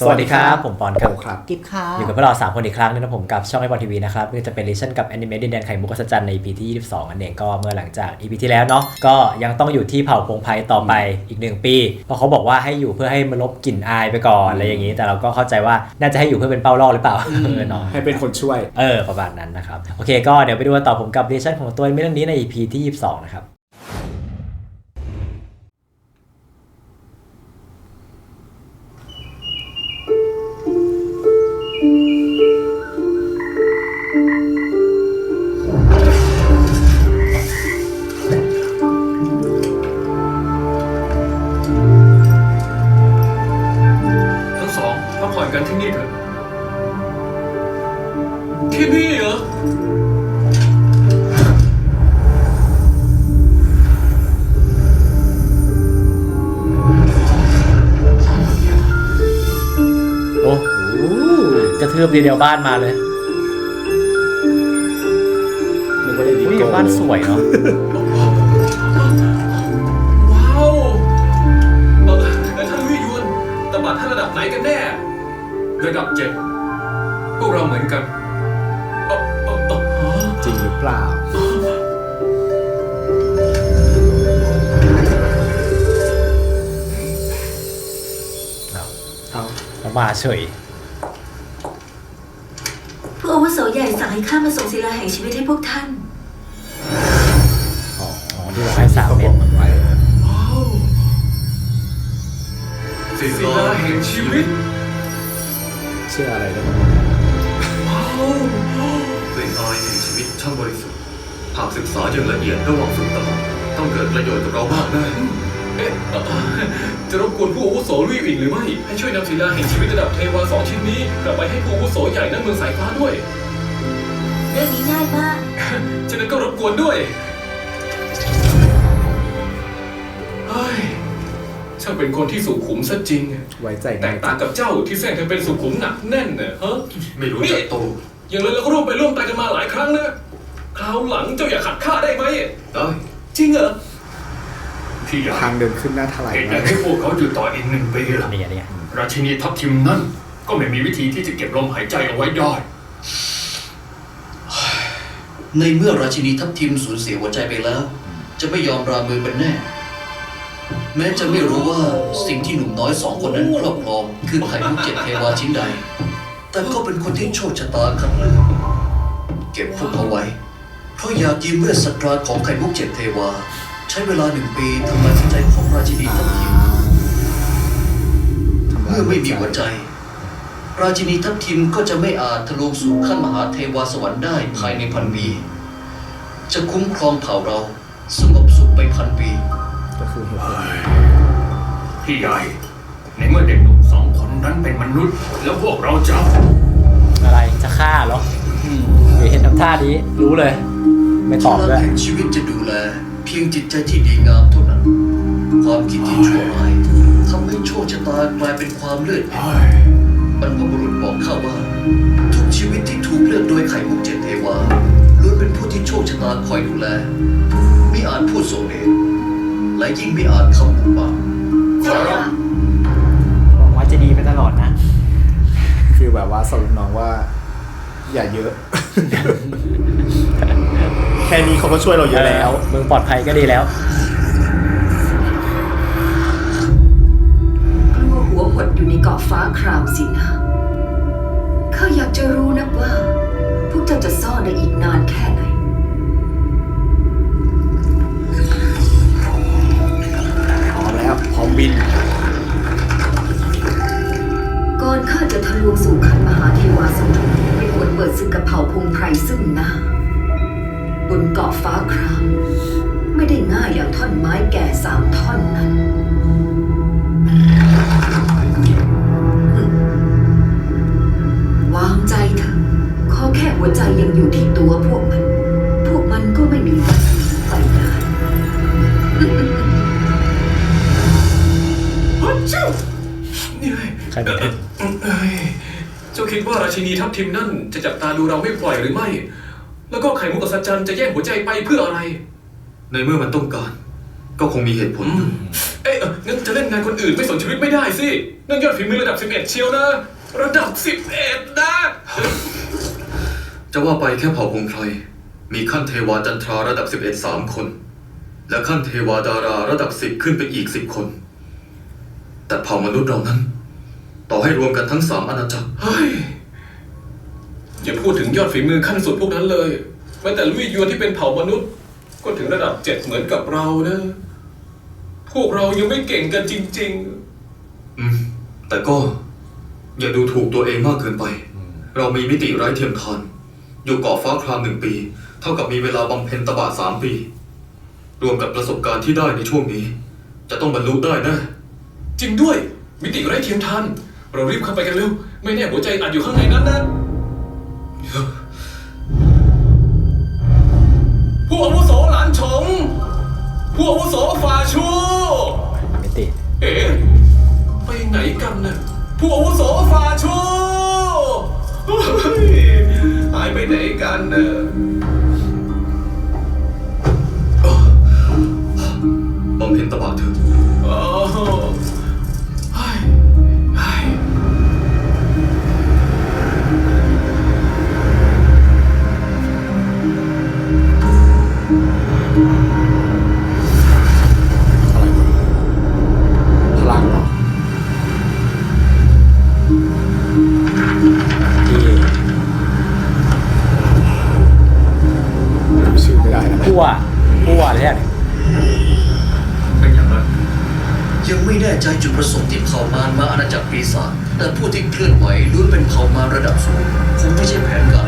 สวัสดีครับ ผมปอนครับโอครับกิฟค่ะอยู่กับพวกเรา 3 คนอีกครั้งนึงนะผมกับช่องไอปอนทีวีนะครับก็จะเป็นลิชั่นกับแอนิเมะดินแดนไข่มุกอัศจรรย์ใน EP ที่ 22 อันเองก็เมื่อหลังจาก EP ที่แล้วเนาะก็ยังต้องอยู่ที่เผ่าพงไพต่อไปอีก 1 ปี เพราะเขาบอกว่าให้อยู่เพื่อให้มันลบกลิ่นอายไปก่อนอะไรอย่างนี้ แต่เราก็เข้าใจว่าน่าจะให้อยู่เพื่อเป็นเป้าล่อหรือเปล่าเออเนาะให้เป็นคนช่วยเออประมาณนั้นนะครับโอเคก็เดี๋ยวไปดูกันต่อผมกับเรชั่นของตัวเรื่องนี้ใน EP ที่ 22 นะครับ ทืบทีเดียวบ้านมาเลยนึกว่าได้ดีอุ้ยโก้บ้านสวยเนาะว้าวเออแล้วท่านวิยวนตบะท่านระดับไหนกันแน่ ระดับเจ็ดพวกเราเหมือนกันเอ่อเอ่อเอ่อฮะจริงหรือเปล่า เอา เอาแล้วมาเฉย ผู้อาวุโสให ญ่สั่งให้ข้ามาส่งศิลาแห่งชีวิตให้พวกท่าน อ๋อที่บอกให้สามเขาเม็บดอกกันไว้ว้าวศิลาแห่งชีวิตเชื่ออะไรได้ไหมว้าวเป็นอายแห่งชีวิตช่างบริสุทธิ์หากศึกษาอย่างละเอียดระหว่างฝึกตลอดต้องเกิดประโยชน์กับเรามากแน่เอ๊ะเอ่อจะรบกวนผู้อาวุโสลุยอิงหรือไม่ ให้ช่วยนำศิลาแห่งชีวิตระดับเทวาสองชิ้นนี้กลับไปให้ผู้อาวุโสใหญ่ณเมืองสายฟ้าด้วย เรื่องนี้ง่ายมาก ฉะนั้นก็รบกวนด้วยเฮ้ยช่างเป็นคนที่สุขุมซะจริง ไว้ใจแตง่ายกต่างกับเจ้าที่แสร้งทำเป็นสุขุมหนักแน่นเนี่ยฮะ ไม่รู้จักโตอย่างไรเราก็ร่วมไปร่วมตายกันมาหลายครั้งนะคราวหลังเจ้าอย่าขัดข้าได้ไหม ได้จริงเหรอพี่อยากทางเดินขึ้นหน้าถลายเหตุใดมากให้พวกเขาอยู่ต่ออีกหนึ่งปีล่ะ นี่ไงนี่ไงราชินีทัพทิมนั่นก็ไม่มีวิธีที่จะเก็บลมหายใจเอาไว้ได้ ในเมื่อราชินีทัพทิมสูญเสียหัวใจไปแล้ว จะไม่ยอมรามือเป็นแน่ แม้จะไม่รู้ว่าสิ่งที่หนุ่มน้อยสองคนนั้นครอบครองคือไข่มุกเจ็ดเทวาชิ้นใด แต่ก็เป็นคนที่โชคชะตาคัดเลือกเก็บพวกเขาไว้ เพราะอยากยืมเวทสตราของไข่มุกเจ็ดเทวา ใช้เวลาหนึ่งปีทำลายหัวใจของราชินีทัพทิมเมื่อไม่มีหัวใจ ราชินีทัพทิมก็จะไม่อาจทะลุสู่ขั้นมหาเทวาสวรรค์ได้ภายในพันปี จะคุ้มครองเผ่าเราสงบสุขไปพันปี ก็คือเหตุผลพี่ใหญ่ ในเมื่อเด็กหนุ่มสองคนนั้นเป็นมนุษย์ แล้วพวกเราจะอะไรจะฆ่าเหรอเดี๋ยวเห็นทำท่านี้ รู้เลย ไม่ตอบพด้วลัยงแห่งชีวิตจะดูแล เพียงจิตใจที่ดีงามเท่านั้น ความคิดที่ชั่วร้ายทำให้โชคชะตากลายเป็นความเลือดเย็น บรรพบุรุษบอกข้าว่า ทุกชีวิตที่ถูกเลือกโดยไข่มุกเจ็ดเทวาล้วนเป็นผู้ที่โชคชะตาคอยดูแลไม่อาจพูดโสเดชและยิ่งไม่อาจคำบุปากขอรับหวังว่าจะดีไปตลอดนะ คือแบบว่าสรุปน้องว่า อย่าเยอะ แค่นี้เขาก็ช่วยเราเยอะแล้ว มึงปลอดภัยก็ดีแล้ว เกาะฟ้าครามสินะ ข้าอยากจะรู้นักว่า พวกเจ้าจะซ่อนได้อีกนานแค่ไหนพร้อมแล้วพร้อมบิน ก่อนข้าจะทะลวงสู่ขันมหาเทวาสมุทรไม่ควรเปิดศึกกับเผ่าพงไพรซึ่งหน้าบนเกาะฟ้าคราม ไม่ได้ง่ายอย่างท่อนไม้แก่สามท่อนนั้น ฮัชชูนี่ไงใครเป็นเอ้ยเจ้าคิดว่าราชินีทัพทิมนั่นจะจับตาดูเราไม่ปล่อยหรือไม่ แล้วก็ไข่มุกอัศจรรย์จะแย่งหัวใจไปเพื่ออะไร ในเมื่อมันต้องการ ก็คงมีเหตุผลอืมเอ๊ะเอ่องั้นจะเล่นงานคนอื่นไม่สนชีวิตไม่ได้สินั่นยอดฝีมือระดับ 11 เชียวนะ ระดับ 11 นะ จะว่าไปแค่เผ่าพงไพรมีขั้นเทวาจันทราระดับ 11 3 คน และขั้นเทวาดาราระดับ 10 ขึ้นไปอีก 10 คน แต่เผ่ามนุษย์เรานั้น ต่อให้รวมกันทั้งสามอาณาจักรเฮ้ยอย่าพูดถึงยอดฝีมือขั้นสุดพวกนั้นเลยแม้แต่ลุยยวนที่เป็นเผ่ามนุษย์ ก็ถึงระดับเจ็ดเหมือนกับเรานะพวกเรายังไม่เก่งกันจริงอืม แต่ก็ อย่าดูถูกตัวเองมากเกินไป เรามีมิติไร้เทียมทานอยู่เกาะฟ้าครามหนึ่งปี เท่ากับมีเวลาบำเพ็ญตบะสามปี รวมกับประสบการณ์ที่ได้ในช่วงนี้ จะต้องบรรลุได้แนะๆจ ริงด้วย มิติไร้เทียมทาน เรารีบเข้าไปกันเร็ว ไม่แน่หัวใจอัดอยู่ข้างในนั้นนะผู้อาวุโสหลานฉงผู้อาวุโสฝ่าชู มิติ เอ๋ไปไหนกันน่ะผู้อาวุโสฝ่าชูเฮ้ยหายไปไหนกันน่ะบำเพ็ญตบะเถอะอ๋อ งคงไ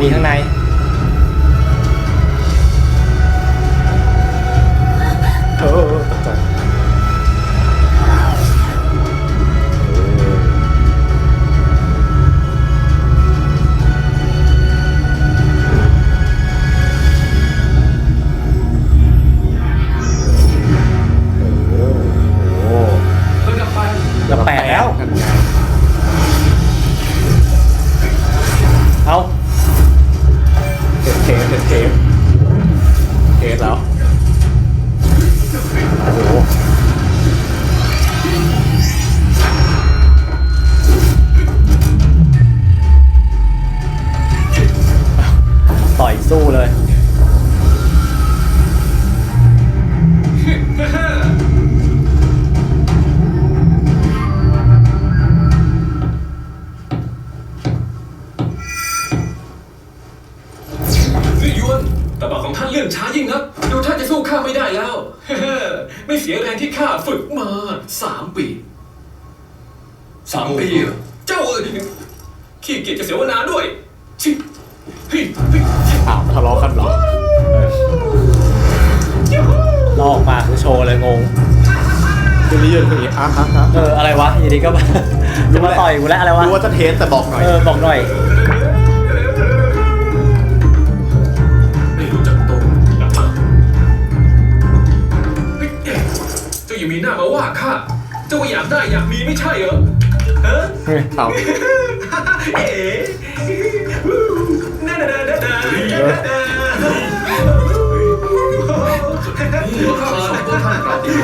มีข้างใน เทปเทสเทปเทปเทปแล้วโอ้โหต่อยสู้เลย เลื่อนช้ายิ่งนัก ดูท่านจะสู้ข้าไม่ได้แล้ว ไม่เสียแรงที่ข้าฝึกมาสามปีสามปีเหรอเจ้าเอ้ยขี้เกียจจะเสวนาด้วยชิเฮ้ยเฮ้ยอ้าวทะเลาะกันเหรอลอกมาคือโชว์เลยงงคือนี่ยืนคนนี้อะฮะฮะเอออะไรวะอยู่ดีก็มาจะมาต่อยกูแล้วอะไรวะ รู้ว่าจะเทสแต่บอกหน่อย เออบอกหน่อย ได้อยากมีไม่ใช่เหรอฮะเอาเอ๋น่าดาดาดาดาดาตัวข้าสองตัวท่านกล่าวดี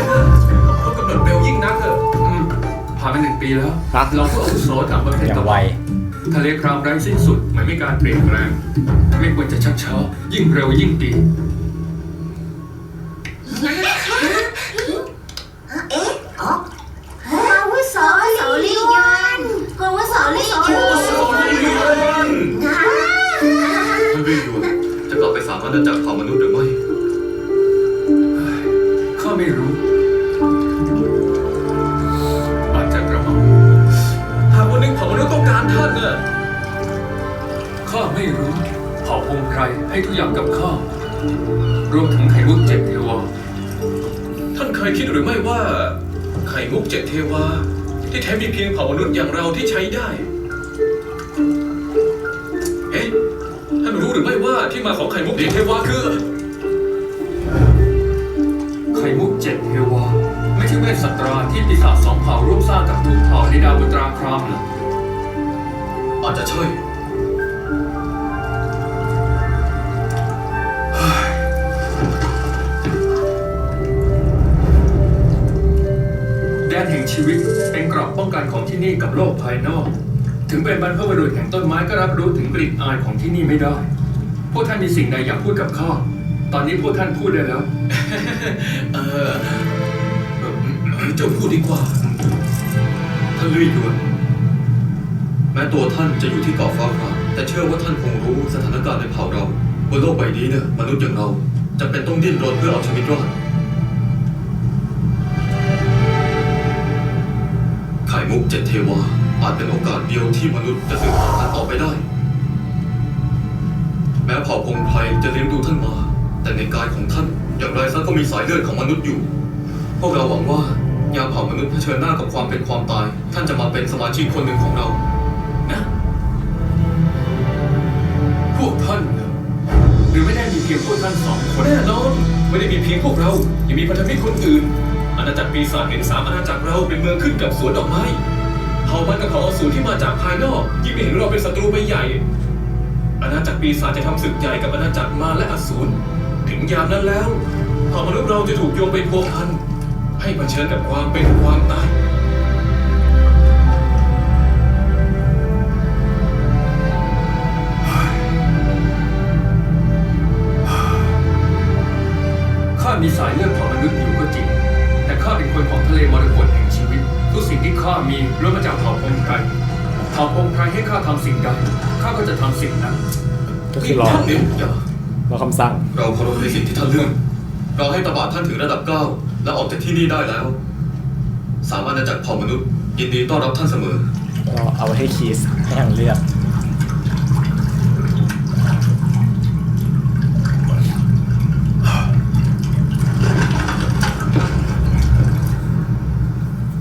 เขากำหนดเร็วยิ่งนักเถอะอืมผ่านไปหนึ่งปีแล้วครับ เราผู้อาวุโสต่างประเทศอย่างต่อไวทะเลครามไร้สิ้นสุดเหมือนมีการเปลี่ยนแปลงไม่ควรจะชักช้ายิ่งเร็วยิ่งดี มุกเจ็ดเทวา ที่แท้มีเพียงเผ่ามนุษย์อย่างเราที่ใช้ได้เอ๊ะท่านรู้หรือไม่ว่าที่มาของไข่มุกเจ็ดเทวาคือ ไข่มุกเจ็ดเทวา ไม่ใช่เวทสัตราที่ปีศาจสองเผ่าร่วมสร้างกับทุกเผ่าในดาวบนตราครามเหรออาจจะใช่ ชีวิต เป็นเกราะป้องกันของที่นี่กับโลกภายนอก ถึงเป็นบรรพบุรุษแห่งต้นไม้ก็รับรู้ถึงกลิ่นอายของที่นี่ไม่ได้ พวกท่านมีสิ่งใดอยากพูดกับข้าตอนนี้พวกท่านพูดได้แล้ว เออเจ้าพูดดีกว่าท่านลี่ยวนแม้ตัวท่านจะอยู่ที่เกาะฟ้าครามแต่เชื่อว่าท่านคงรู้สถานการณ์ในเผ่าเราบนโลกใบนี้เนี่ยมนุษย์อย่างเราจะเป็นต้องดิ้นรนเพื่อเอาชีวิตรอด จ็ดเทวาอาจเป็นโอกาสเดียวที่มนุษย์จะสืบสานต่อไปได้ แม้เผ่าพงไพรจะเลี้ยงดูท่านมา แต่ในกายของท่านอย่างไรซะก็มีสายเลือดของมนุษย์อยู่ พวกเราหวังว่ายามเผ่ามนุษย์เผชิญหน้ากับความเป็นความตาย ท่านจะมาเป็นสมาชิกคนหนึ่งของเรานะพวกท่านหรือไม่ได้มีเพียงพวกท่านสองคนแน่นอนไม่ได้มีเพียงพวกเรายังมีพันธมิตรคนอื่นอาณาจักรปีศาจเห็นสามอาณาจักรเราเป็นเมืองขึ้นกับสวนดอกไม้ามันกับเผ่าอสูรที่มาจากภายนอก ยิ่งเห็นเราเป็นศัตรูไปใหญ่ อาณาจักรปีศาจจะทำศึกใหญ่กับอาณาจักรมารและอสูร ถึงยามนั้นแล้วเผ่ามนุษย์เราจะถูกโยงไปพัวพัน ให้เผชิญกับความเป็นความตายข้ามีสายเลือดของมนุษย์อยู่ก็จริง แต่ข้าเป็นคนของทะเลมรกตแห่ง ทุกสิ่งที่ข้ามีล้วนมาจากเผ่าพงไพรเผ่าพงไพรให้ข้าทำสิ่งใดข้าก็จะทำสิ่งนั้นก็คือรอท่านเนี่ยอย่ารอคำสั่ง เราเคารพในสิ่งที่ท่านเลือก เราให้ตบะท่านถึงระดับเก้าและออกจากที่นี่ได้แล้ว สามอาณาจักรเผ่ามนุษย์ยินดีต้อนรับท่านเสมอ ก็เอาไว้ให้คีสให้ทางเลือก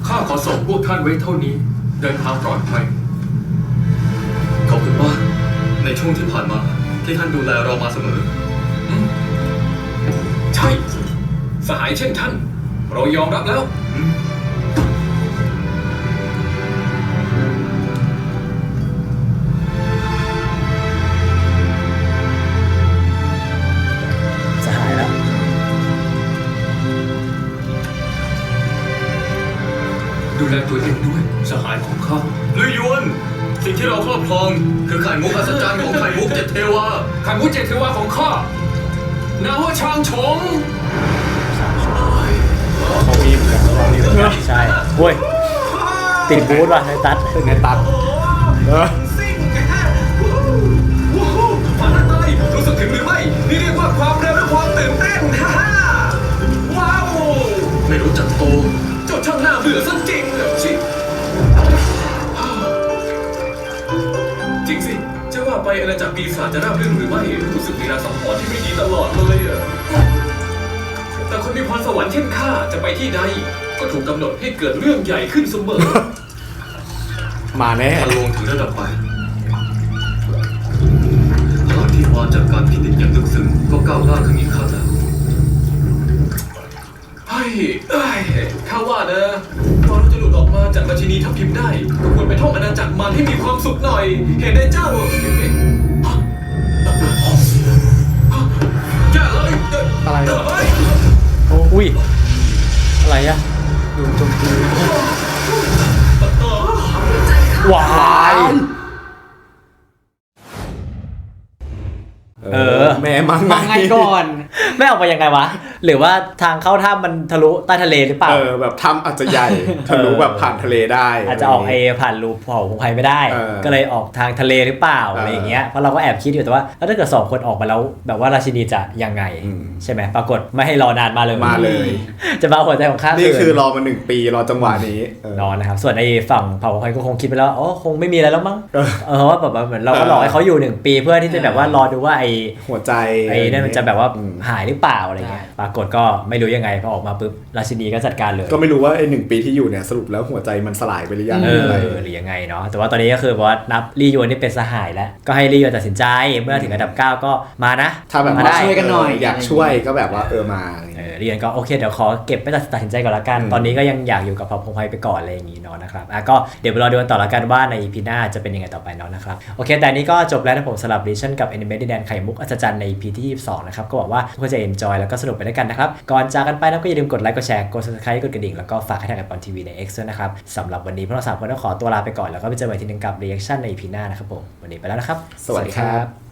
ข้าขอส่งพ วกท่านไว้เท่านี้เดินทางปลอดภัยขอบคุณมากในช่วงที่ผ่านมาที่ท่านดูแลเรามาเสมอใช่ สหายเช่นท่าน เรายอมรับแล้ว ดูแลตัวเองด้วย สหายของข้าลุยยวนสิ่งที่เราครอบครอง คือไข่มุกอัศจรรย์ของไข่มุกเจ็ดเทวาขันมุเจตเทวาของข้านาว่าชางชงเขามีเหมือนกันเขามีเหมือนกันใช่โอ้ยติดบูธว่ะในตัดเป็นไงตัดเออซิ่งว้าวฝันอะไรรู้สึกถึงหรือไม่นี่เรียกว่าความเร็วและความตื่นเต้นฮ่าฮ่าว้าวไม่รู้จักโตเจ้าช่างน่าเบื่อซะ ไปอาณาจักรปีศาจจะราบรื่นหรือไม่รู้สึกมีรางสังหรณ์ที่ไม่ดีตลอดเลยอะแต่คนมีพรสวรรค์เช่นข้าจะไปที่ใดก็ถูกกำหนดให้เกิดเรื่องใหญ่ขึ้นเสมอมาแน่ทะลวงถึงระดับไปพลังที่มาจากการพินิจอย่างลึกซึ้งก็ก้าวหน้าขึ้นอีกขั้นแล้วเฮ้ยเอ้ยข้าว่านะพ อเราจะหลุดออกมาจากราชินีทัพทิมได้ก็ควรไปท่องอาณาจักรมันให้มีความสุขหน่อย เห็นได้เจ้าเอ๊ะฮะแย่เลยอะไรอะเฮ้ยอุ้ยอะไรอะโดนโจมตีว้าย เออแม่มังมาไงก่อน ไม่ออกไปยังไงวะ หรือว่าทางเข้าถ้ำมันทะลุใต้ทะเลหรือเปล่า เออแบบถ้ำอาจจะใหญ่ทะลุแบบผ่านทะเลได้ อาจจะออกไอผ่านรูเผาพงไพไม่ได้ เออก็เลยออกทางทะเลหรือเปล่าเออออะไรอย่างเงี้ยเพราะเราก็แอบคิดอยู่แต่ว่าแล้วถ้าเกิดสองคนออกมาแล้วแบบว่าราชินีจะยังไง อืม ใช่ไหมปรากฏไม่ให้รอนานมาเลยมาเลย จะมาหัวใจของข้านี่เขิคือรอมาหนึ่งปีรอจังหวะนี้เออ นอนนะครับส่วนไอ้ฝั่งเผ่าพงไพก็คงคิดไปแล้วอ๋อคงไม่มีอะไรแล้วมั้งเออเออเพราะว่าแบบว่าเหมือนเราก็หลอกให้เขาอยู่หนึ่งปีเพื่อที่จะแบบว่ารอดูว่าไอ้ หัวใจไอ้นั่นมันจะแบบว่าอืมหายหรือเปล่าอะไรเงี้ยปรากฏก็ไม่รู้ยังไงพอออกมาปุ๊บราชินีก็จัดการเลย ก็ไม่รู้ว่าไอ้หนึ่งปีที่อยู่เนี่ยสรุปแล้วหัวใจมันสลายไปหรือยังเอหรือออะไรหรือยังไงเนาะแต่ว่าตอนนี้ก็คือบอกว่านับลี่ยวนนี่เป็นสหายแล้ว ก็ให้ลี่ยวนตัดสินใจเมื่อถึงอันดับ 9 ก็มานะถ้าแบบมาว่าได้ช่วยกันหน่อยอยากช่วยก็แบบว่าเออมาอะไรเอเงี้ยอลี่ยวนก็โอเคเดี๋ยวขอเก็บไปตัดสินใจก่อนละกันอืมตอนนี้ก็ยังอยากอยู่กับเผ่าพงไพไปก่อนอะไรอย่างงี้เนาะนะครับอะก็เดี๋ยวไปรอดูกันต่อละกันว่าใน EP หน้าจะเป็นยังไงต่อไปเนาะนะครับโอเคแต่อันนี้ก็จบแล้วนะผมสำหรับดิชั่นกับ Anime ดินแดนไข่มุกอัศจรรย์ใน EP ที่ 22 นะครับ ก็หวังว่าทุกคนจะเอ็นจอยแล้วก็สนุกไปด้วยกันนะครับ ก่อนจากกันไปนะก็อย่าลืมกดไลค์กดแชร์กด subscribe กดกระดิ่งแล้วก็ฝากให้ทางกับปอนทีวีใน X ด้วยนะครับสำหรับวันนี้พวกเราสามคนต้องขอตัวลาไปก่อนแล้วก็ไปเจอกันใหม่ทีนึงกับ reaction ใน EP หน้านะครับผมวันนี้ไปแล้วนะครับ สวัสดีครับ